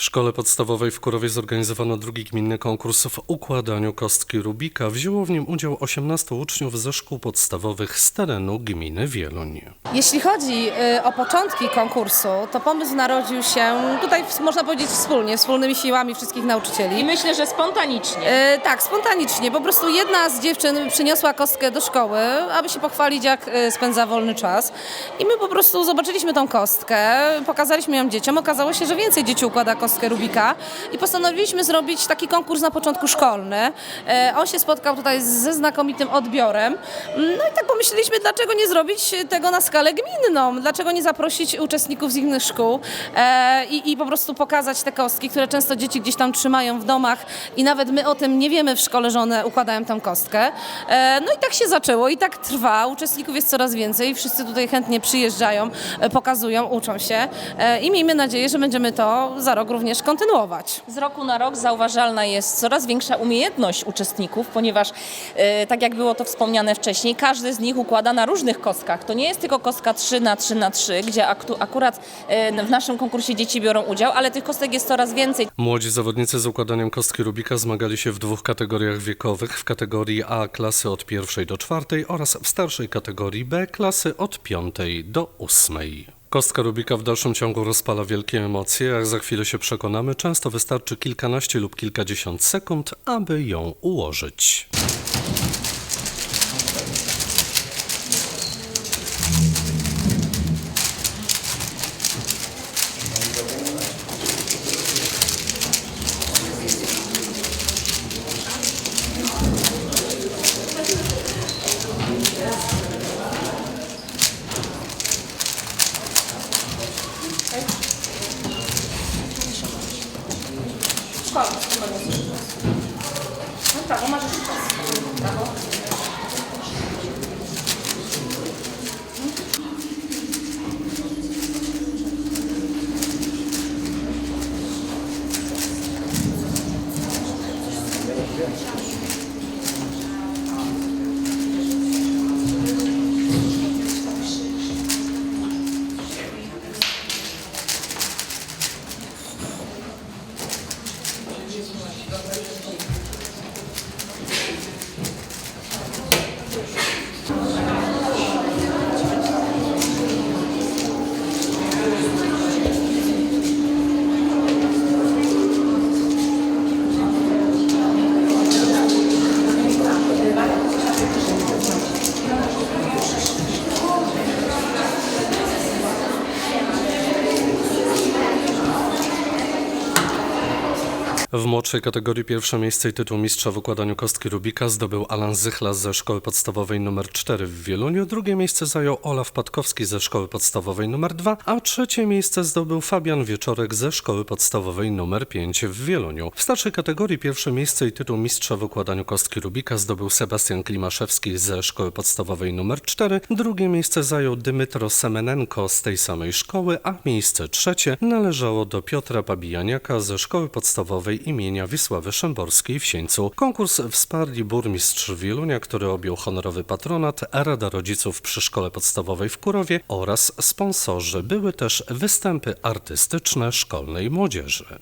W szkole podstawowej w Kurowie zorganizowano drugi gminny konkurs w układaniu kostki Rubika. Wzięło w nim udział 18 uczniów ze szkół podstawowych z terenu gminy Wieluń. Jeśli chodzi y, o początki konkursu, to pomysł narodził się tutaj, można powiedzieć, wspólnie, wspólnymi siłami wszystkich I nauczycieli. myślę, że spontanicznie. E, tak, spontanicznie. Po prostu jedna z dziewczyn przyniosła kostkę do szkoły, aby się pochwalić, jak e, spędza wolny czas. I my po prostu zobaczyliśmy tą kostkę, pokazaliśmy ją dzieciom. Okazało się, że więcej dzieci układa kostkę Rubika i postanowiliśmy zrobić taki konkurs na początku szkolny. E, on się spotkał tutaj ze znakomitym odbiorem. No i tak pomyśleliśmy, dlaczego nie zrobić tego na skalę gminną? Dlaczego nie zaprosić uczestników z innych szkół e, i, i po prostu pokazać te kostki, które często dzieci gdzieś tam trzymają w domach i nawet my o tym nie wiemy w szkole, że one układają tę kostkę. E, no i tak się zaczęło i tak trwa. Uczestników jest coraz więcej. Wszyscy tutaj chętnie przyjeżdżają, pokazują, uczą się i miejmy nadzieję, że będziemy to za rok również kontynuować. Z roku na rok zauważalna jest coraz większa umiejętność uczestników, ponieważ e, tak jak było to wspomniane wcześniej, każdy z nich układa na różnych kostkach. To nie jest tylko kostka 3 na 3 na 3, gdzie akurat e, w naszym konkursie dzieci biorą udział, ale tych kostek jest coraz więcej. Młodzi zawodnicy z układaniem kostki Rubika zmagali się w dwóch kategoriach wiekowych. W kategorii A klasy od pierwszej do czwartej oraz w starszej kategorii B klasy od piątej do ósmej. Kostka Rubika w dalszym ciągu rozpala wielkie emocje. Jak za chwilę się przekonamy, często wystarczy kilkanaście lub kilkadziesiąt sekund, aby ją ułożyć. Шукала, що мене зараз. Ну так, вона ж шукала. W młodszej kategorii pierwsze miejsce i tytuł mistrza w układaniu kostki Rubika zdobył Alan Zychlas ze szkoły podstawowej nr 4 w Wieluniu, drugie miejsce zajął Olaf Patkowski ze szkoły podstawowej nr 2, a trzecie miejsce zdobył Fabian Wieczorek ze szkoły podstawowej nr 5 w Wieluniu. W starszej kategorii pierwsze miejsce i tytuł mistrza w układaniu kostki Rubika zdobył Sebastian Klimaszewski ze szkoły podstawowej nr 4, drugie miejsce zajął Dymitro Semenenko z tej samej szkoły, a miejsce trzecie należało do Piotra Babijaniaka ze szkoły podstawowej imienia Wisławy Szymborskiej w Sieńcu. Konkurs wsparli burmistrz Wielunia, który objął honorowy patronat, Rada Rodziców przy Szkole Podstawowej w Kurowie oraz sponsorzy. Były też występy artystyczne szkolnej młodzieży.